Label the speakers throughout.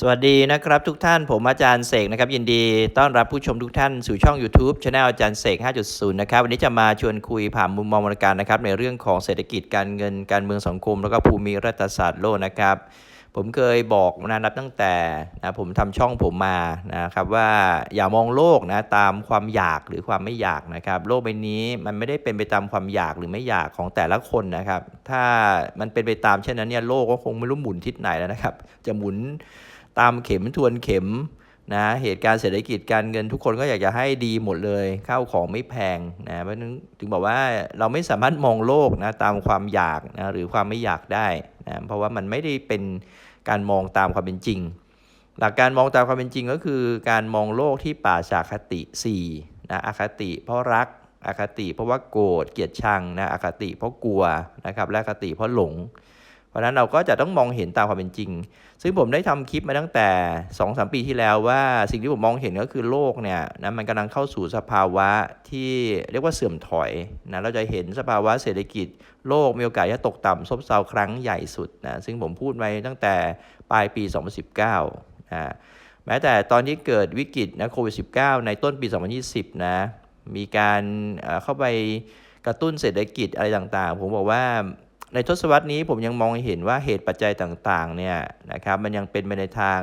Speaker 1: สวัสดีนะครับทุกท่านผมอาจารย์เสกนะครับยินดีต้อนรับผู้ชมทุกท่านสู่ช่อง YouTube Channel อาจารย์เสก 5.0 นะครับวันนี้จะมาชวนคุยผ่านมุมมองวรการนะครับในเรื่องของเศรษฐกิจการเงินการเมืองสังคม แล้วก็ภูมิรัฐศาสตร์โลกนะครับ ผมเคยบอกนะนับตั้งแต่นะผมทำช่องผมมานะครับว่าอย่ามองโลกนะตามความอยากหรือความไม่อยากนะครับโลกใบนี้มันไม่ได้เป็นไปตามความอยากหรือไม่อยากของแต่ละคนนะครับถ้ามันเป็นไปตามเช่นนั้นเนี่ยโลกก็คงไม่รู้หมุนทิศไหนแล้วนะครับจะหมุน ตามเข็มทวนเข็มนะเหตุการณ์เศรษฐกิจการเงินทุกคนก็อยากจะให้ดีหมดเลยข้าวของไม่แพงนะเพราะนั้นถึงบอกว่าเราไม่สามารถมองโลกนะตามความอยากนะหรือความไม่อยากได้นะเพราะว่ามันไม่ได้เป็นการมองตามความเป็นจริง หลักการมองตามความเป็นจริงก็คือ การมองโลกที่ปราจากคติ4นะอคติ เพราะรักอคติ เพราะว่าโกรธเกลียดชังนะอคติ เพราะกลัวนะครับและอคติเพราะหลง เพราะนั้นเราก็จะต้องมองเห็นตามความเป็นจริง ซึ่งผมได้ทำคลิปมาตั้งแต่2อสปีที่แล้วว่าสิ่งที่ผมมองเห็นก็คือโลกเนี่ยนะมันกำลังเข้าสู่สภาวะที่เรียกว่าเสื่อมถอยนะเราจะเห็นสภาวะเศรษฐกิจ โลกมีโอกาสจะตกต่ำซบเซาครั้งใหญ่สุดนะซึ่งผมพูดไว้ตั้งแต่ปลายปี 2019นะแม้แต่ตอนที่เกิดวิกฤตนะโควิด -19 ในต้นปี 2020นะมีการเอ่อเข้าไปกระตุ้นเศรษฐกิจอะไรต่างๆ ผมบอกว่า ในทศวรรษนี้ผมยังมองเห็นว่าเหตุปัจจัยต่างๆเนี่ยนะครับมันยังเป็นไปในทาง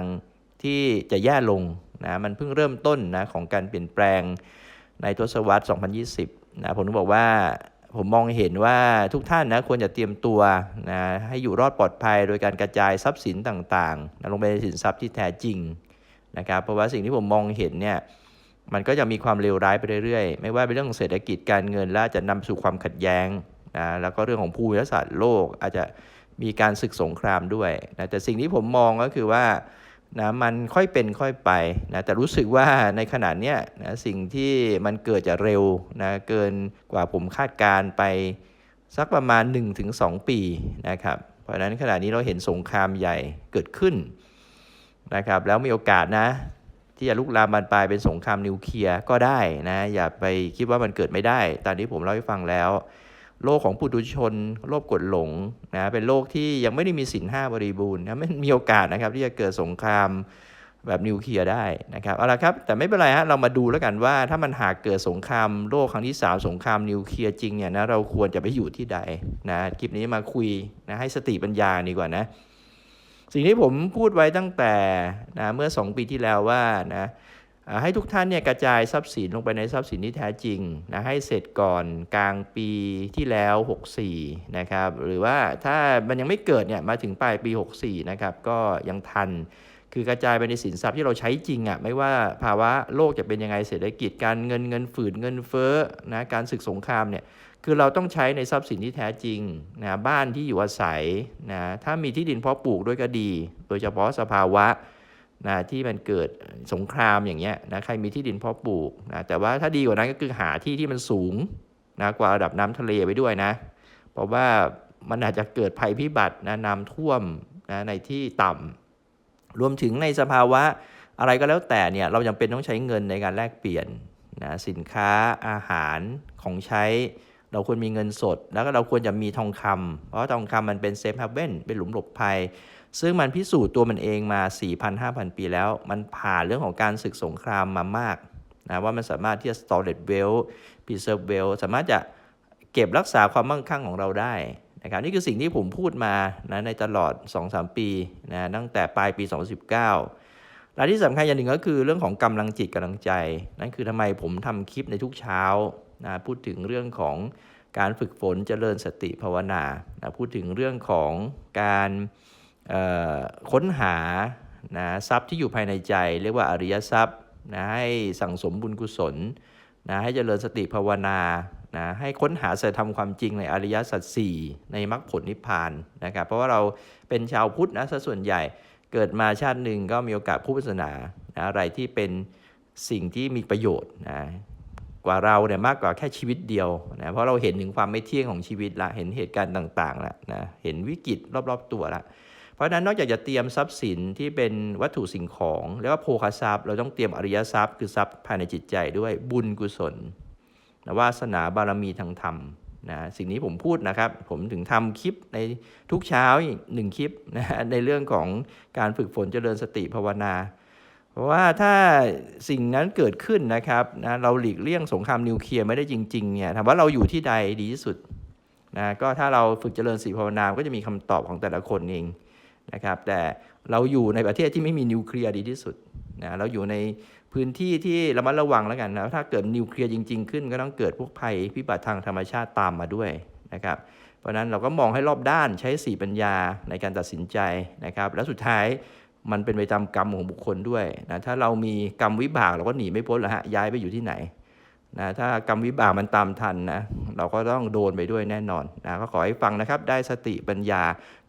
Speaker 1: ที่จะแย่ลงนะมันเพิ่งเริ่มต้นนะของการเปลี่ยนแปลงในทศวรรษ 2020นะผมถึงบอกว่าผมมองเห็นว่าทุกท่านนะควรจะเตรียมตัวนะให้อยู่รอดปลอดภัย โดยการกระจายทรัพย์สินต่างๆนะลงไปในสินทรัพย์ที่แท้จริงนะครับเพราะว่าสิ่งที่ผมมองเห็นเนี่ยมันก็จะมีความเลวร้ายไปเรื่อยๆ ไม่ว่าเป็นเรื่องเศรษฐกิจการเงินและจะนำสู่ความขัดแย้ง นะแล้วก็เรื่องของภูมิรัศาสตร์โลกอาจจะมีการศึกสงครามด้วยนะแต่สิ่งที่ผมมองก็คือว่านะมันค่อยเป็นค่อยไปนะแต่รู้สึกว่าในขณะเนี้ยนะสิ่งที่มันเกิดจะเร็วนะเกินกว่าผมคาดการไปสักประมาณ 1-2 ปีนะครับเพราะนั้นขณะนี้เราเห็นสงครามใหญ่เกิดขึ้นนะครับแล้วมีโอกาสนะที่จะลุกลามบานปลายเป็นสงครามนิวเคลียร์ก็ได้นะอย่าไปคิดว่ามันเกิดไม่ได้ตอนนี้ผมเล่าให้ฟังแล้ว โลกของปุถุชน โลกกดหลงนะเป็นโลกที่ยังไม่ได้มีสินห้าบริบูรณ์นะไม่มีโอกาสนะครับที่จะเกิดสงครามแบบนิวเคลียร์ได้นะครับเอาละครับ แต่ไม่เป็นไรฮะเรามาดูแล้วกันว่าถ้ามันหากเกิดสงครามโลกครั้งที่ 3 สงครามนิวเคลียร์จริงเนี่ยนะเราควรจะไปอยู่ที่ใดนะคลิปนี้มาคุยนะให้สติปัญญาดีกว่านะ สิ่งที่ผมพูดไว้ตั้งแต่นะเมื่อ 2 ปีที่แล้วว่านะ ให้ทุกท่านเนี่ยกระจายทรัพย์สินลงไปในทรัพย์สินที่แท้จริงนะให้เสร็จก่อนกลางปีที่แล้ว 64 นะครับ หรือว่าถ้ามันยังไม่เกิดเนี่ยมาถึงปลายปี 64 นะครับ ก็ยังทัน คือกระจายไปในสินทรัพย์ที่เราใช้จริงอะ่ะไม่ว่าภาวะโลกจะเป็นยังไงเศรษฐกิจการเงินเงินฝืดเงินเฟ้อนะการศึกสงครามเนี่ยคือเราต้องใช้ในทรัพย์สินที่แท้จริงนะบ้านที่อยู่อาศัยนะถ้ามีที่ดินเพาะปลูกด้วยก็ดี โดยเฉพาะสภาวะ นะที่มันเกิดสงครามอย่างเงี้ยนะใครมีที่ดินเพาะปลูกนะแต่ว่าถ้าดีกว่านั้นก็คือหาที่ที่มันสูงนะกว่าระดับน้ำทะเลไปด้วยนะ เพราะว่ามันอาจจะเกิดภัยพิบัตินะน้ำท่วมนะในที่ต่ำรวมถึงในสภาวะอะไรก็แล้วแต่เนี่ยเราจำเป็นต้องใช้เงินในการแลกเปลี่ยนนะสินค้าอาหารของใช้ เราควรมีเงินสด แล้วก็เราควรจะมีทองคำเพราะทองคำมันเป็นเซฟเฮเว่นเป็นหลุมหลบภัย ซึ่งมันพิสูจน์ตัวมันเองมา 4,000-5,000 ปีแล้ว มันผ่านเรื่องของการศึกสงครามมามากนะว่ามันสามารถที่จะ storage wealth preserve wealth สามารถจะเก็บรักษาความมั่งคั่งของเราได้นะครับนี่คือสิ่งที่ผมพูดมานะในตลอด 2-3 ปีนะตั้งแต่ปลายปี 2019และที่สำคัญอย่างหนึ่งก็คือเรื่องของกำลังจิตกำลังใจ นั่นคือทำไมผมทำคลิปในทุกเช้า นะพูดถึงเรื่องของการฝึกฝนเจริญสติภาวนานะพูดถึงเรื่องของการค้นหานะทรัพย์ที่อยู่ภายในใจ เรียกว่าอริยทรัพย์นะให้สั่งสมบุญกุศลนะให้เจริญสติภาวนานะให้ค้นหาสัจธรรมความจริงในอริยสัจสี่ในมรรคผลนิพพานนะครับเพราะว่าเราเป็นชาวพุทธนะซะส่วนใหญ่เกิดมาชาติหนึ่งก็มีโอกาสพูดศาสนานะอะไรที่เป็นสิ่งที่มีประโยชน์นะ กว่าเราเนี่ยมากกว่าแค่ชีวิตเดียวนะเพราะเราเห็นถึงความไม่เที่ยงของชีวิตละเห็นเหตุการณ์ต่างๆละนะเห็นวิกฤตรอบๆตัวละเพราะฉะนั้นนอกจากจะเตรียมทรัพย์สินที่เป็นวัตถุสิ่งของ แล้วก็โภคทรัพย์ เราต้องเตรียมอริยทรัพย์ คือทรัพย์ภายในจิตใจด้วยบุญกุศลนะวาสนาบารมีทางธรรมนะสิ่งนี้ผมพูดนะครับ ผมถึงทำคลิปในทุกเช้าหนึ่งคลิปนะในเรื่องของการฝึกฝนเจริญสติภาวนา เพราะว่าถ้าสิ่งนั้นเกิดขึ้นนะครับนะเราหลีกเลี่ยงสงครามนิวเคลียร์ไม่ได้จริงๆเนี่ยถามว่าเราอยู่ที่ใดดีที่สุดนะก็ถ้าเราฝึกเจริญสติภาวนามก็จะมีคำตอบของแต่ละคนเองนะครับแต่เราอยู่ในประเทศที่ไม่มีนิวเคลียร์ดีที่สุดนะเราอยู่ในพื้นที่ที่ระมัดระวังแล้วกันนะถ้าเกิดนิวเคลียร์จริง ๆ ขึ้นก็ต้องเกิดพวกภัยพิบัติทางธรรมชาติตามมาด้วยนะครับเพราะนั้นเราก็มองให้รอบด้านใช้สีปัญญาในการตัดสินใจนะครับ แล้วสุดท้าย มันเป็นไปตามกรรมของบุคคลด้วยนะถ้าเรามีกรรมวิบากเราก็หนีไม่พ้นหรอกฮะย้ายไปอยู่ที่ไหนนะถ้ากรรมวิบากมันตามทันนะเราก็ต้องโดนไปด้วยแน่นอนนะก็ขอให้ฟังนะครับ ได้สติปัญญา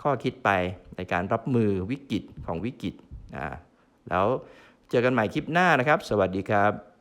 Speaker 1: ข้อคิดไปในการรับมือวิกฤตของวิกฤตนะแล้วเจอกันใหม่คลิปหน้านะครับ สวัสดีครับ